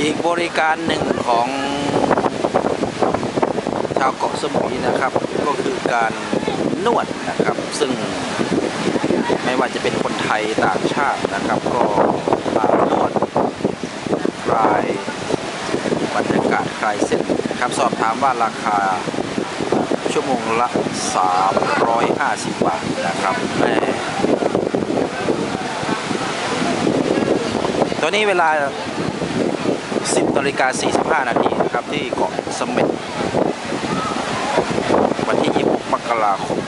อีกบริการหนึ่งของชาวเกาะสมุยนะครับ ก็คือการนวดนะครับ ซึ่งไม่ว่าจะเป็นคนไทยต่างชาตินะครับ ก็มานวดคลายบรรยากาศคลายเส้นนะครับสอบถามว่าราคาชั่วโมงละ 350 บาทนะครับแหมตอนนี้เวลา 10นาฬิกา45 นาทีนะครับที่เกาะเสม็ดวันที่ 26 มกราคม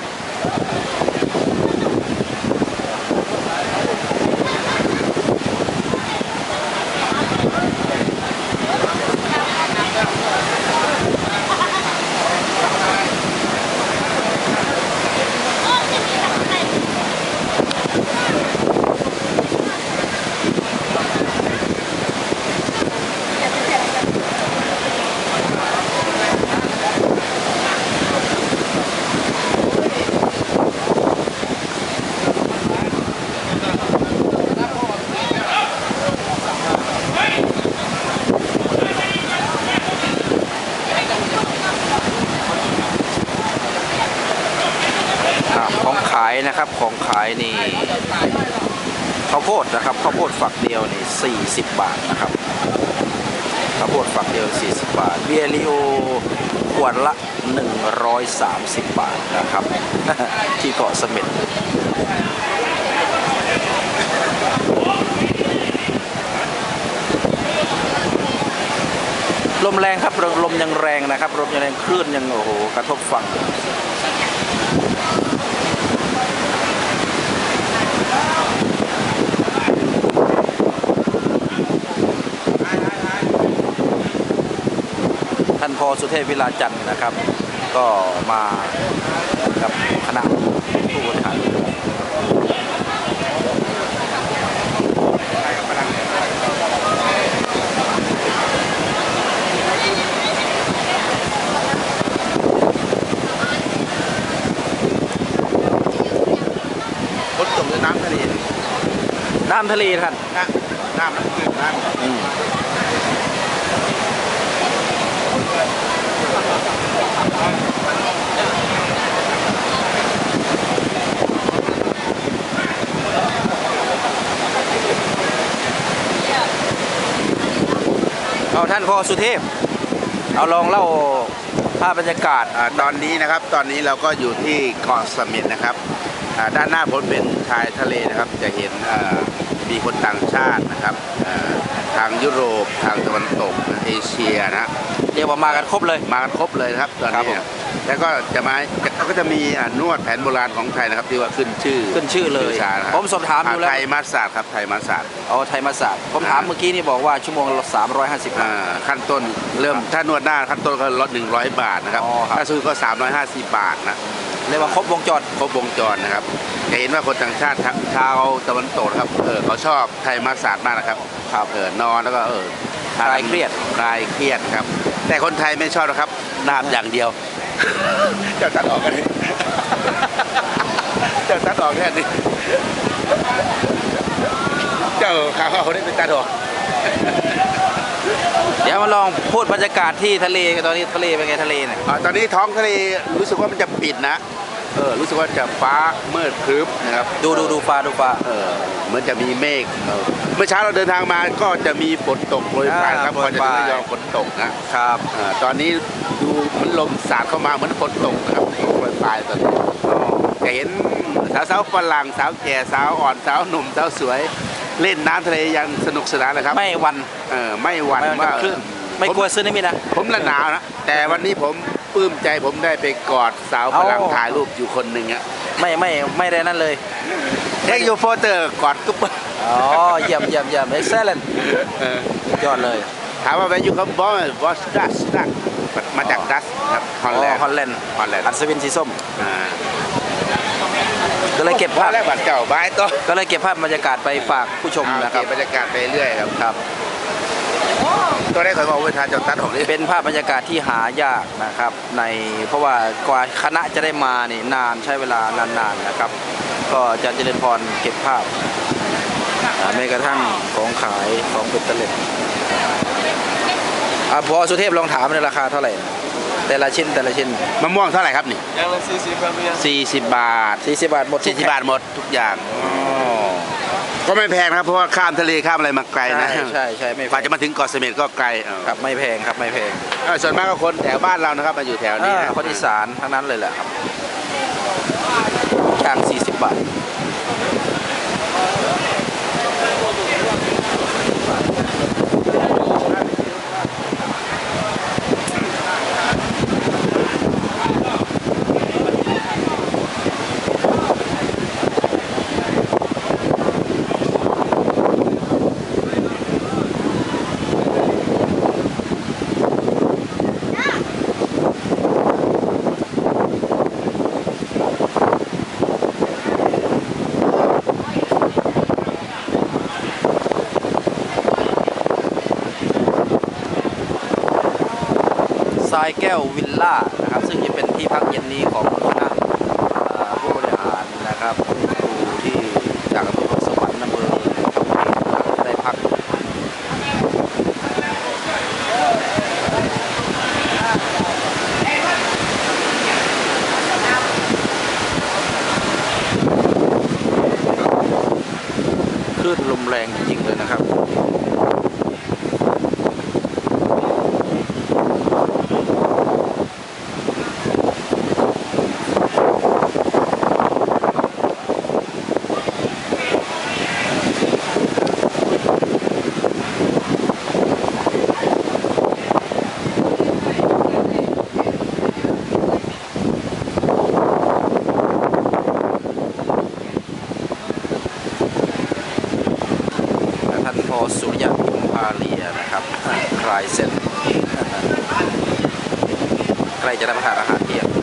ของขายนะครับของขายนี่ข้าวโพดนะครับข้าวโพดฝักเดียวนี่40บาทนะครับข้าวโพดฝักเดียว40บาท เบียริโอขวดละ130บาทนะครับ ที่เกาะเสม็ดลมแรงครับลมยังแรงนะครับลมยังแรงคลื่นยังโอ้โหกระทบฝั่ง พอสุเทพวิลาจันทร์นะครับ ก็มากับคณะผู้บริหารฝนตกหรือน้ำทะเลน้ำทะเลท่านน้ำน้ำน้ำจืดน้ำอืม เอาท่านพ่อสุเทพ เอาลองเล่าภาพบรรยากาศ อ่าตอนนี้นะครับตอนนี้เราก็อยู่ที่เกาะเสม็ดนะครับอ่าด้านหน้าผมเป็นชายทะเลนะครับ จะเห็นอ่ามีคนต่างชาตินะครับ ยุโรปทางตะวันตกเอเชียนะฮะเรียกว่ามากันครบเลย มากันครบเลยนะครับตอนครับนี้ผมนะแล้วก็จะมาเขาก็จะมีอ่านวดแผนโบราณของไทยนะครับที่ว่าขึ้นชื่อขึ้นชื่อเลยชานะครับผมสอบถามดูแล้วไทยมาสศาสตร์ครับไทยมาสศาสตร์เอาไทยมาศาสตร์ผมถามเมื่อกี้นี่บอกว่าชั่วโมงละ350บาอ่าทขั้นต้นเริ่มถ้านวดหน้าขั้นต้นก็ลด100บาทนะครับอ๋อครับถ้าซื้อก็350บาทนะเรียกว่าครบวงจรค รบวงจรนะครับจะเห็นว่าคนต่างชาติทะชาวตะวันตกนะครับเออเขาชอบไทยมาสศาสตร์มากนะครับครับเออนอนแล้วก็เออคลายเครียดคลายเครียดครับ แต่คนไทยไม่ชอบนะครับน้ำอย่างเดียวเจ้าตัดออกกันนี่เจ้าตัดออกแค่นี้เจ้าข้าวเขาได้เป็นตัดออกเดี๋ยวมาลองพูดบรรยากาศที่ทะเลกันตอนนี้ทะเลเป็นไงทะเลเนี่ยอ่าตอนนี้ท้องทะเลรู้สึกว่ามันจะปิดนะ เออรู้สึกว่าจะฟ้ามืดครึ้มนะครับดูดูดูฟ้าดูฟ้าเออเหมือนจะมีเมฆเออเมื่อเช้าเราเดินทางมาก็จะมีฝนตกโปรยปลายครับพอจะถึงระยองฝนตกนะครับอ่าตอนนี้ดูเหมือนลมสาดเข้ามาเหมือนฝนตกนะครับโปรยปลายตอนนี้จะเห็นสาวสาวๆฝรั่งสาวแก่สาวอ่อนสาวหนุ่มสาวสวย เล่นน้ำทะเลอยังสนุกสนานเลยครับไม่หวันเออไม่หวั่นไม่หวั่นว่ากับคลื่นไม่กลัวซึนามินะผมละหนาวนะแต่วันนี้ผม ปลื้มใจผมได้ไปกอดสาวฝรั่งเอาถ่ายรูปอยู่คนหนึ่งอะไม่ไม่ไม่ได้นั่นเลยเทคโยโฟเตอร์กอดกุ๊บอ๋อเยี่ยมเยี่ยมเยี่ยมเอ็กเซลนเออยอดเลยถามว่าไปอยู่กับบอสบอสดัสดัสมาจากดัสครับฮอลแลนด์ฮอลแลนด์ฮอลแลนด์อัศวินสีส้มอ่าก็เลยเก็บภาพแรกบัตรเก่าบายต่อก็เลยเก็บภาพบรรยากาศไปฝากผู้ชมนะนะคครัรับบรรยากาศไปเรื่อยครับครับ ตัวแรกเขาบอกว่าทานเจ้าตัดของนี่เป็นภาพบรรยากาศที่หายากนะครับ ในเพราะว่ากว่าคณะจะได้มานี่นานใช้เวลานานๆนะครับ ก็อาจะเจริญพรเก็บภาพอ่าแม้กระทั่งของขายของเป็นเตล็ดอะพอสุเทพลองถามในราคาเท่าไหร่ แต่ละชิ้นแต่ละชิ้นมะม่วงเท่าไหร่ครับนี่ยังละสี่สิบครับพี่40บาท40บาทหมดทุก40บาทหมดทุกอย่าง ก็ไม่แพงนะครับเพราะว่าข้ามทะเลข้ามอะไรมาไกลใช่นะใช่ใช่ไม่แพกว่างจะมาถึงเกาะเสม็ดก็ไกลเออครับไม่แพงครับไม่แพงเออส่วนมากก็คนแถวบ้านเรานะครับมาอยู่แถวนี้อ่านะคนอีสานทั้งนั้นเลยแหละครับย่าง40 บาททายแก้ววิลล่านะครับ ซึ่งจะเป็นที่พักเย็นนี้ของคณะผู้บริหารนะครับครูที่จากอำเภอพรสวรรค์อำเภอชลบุรีนะครับจะได้พักคลื่นลมแรงจริงเลยนะ ท่านพอสุริยะอิมพาเลียนะครับคลายเส้นใกล้จะรับประทานอาหาร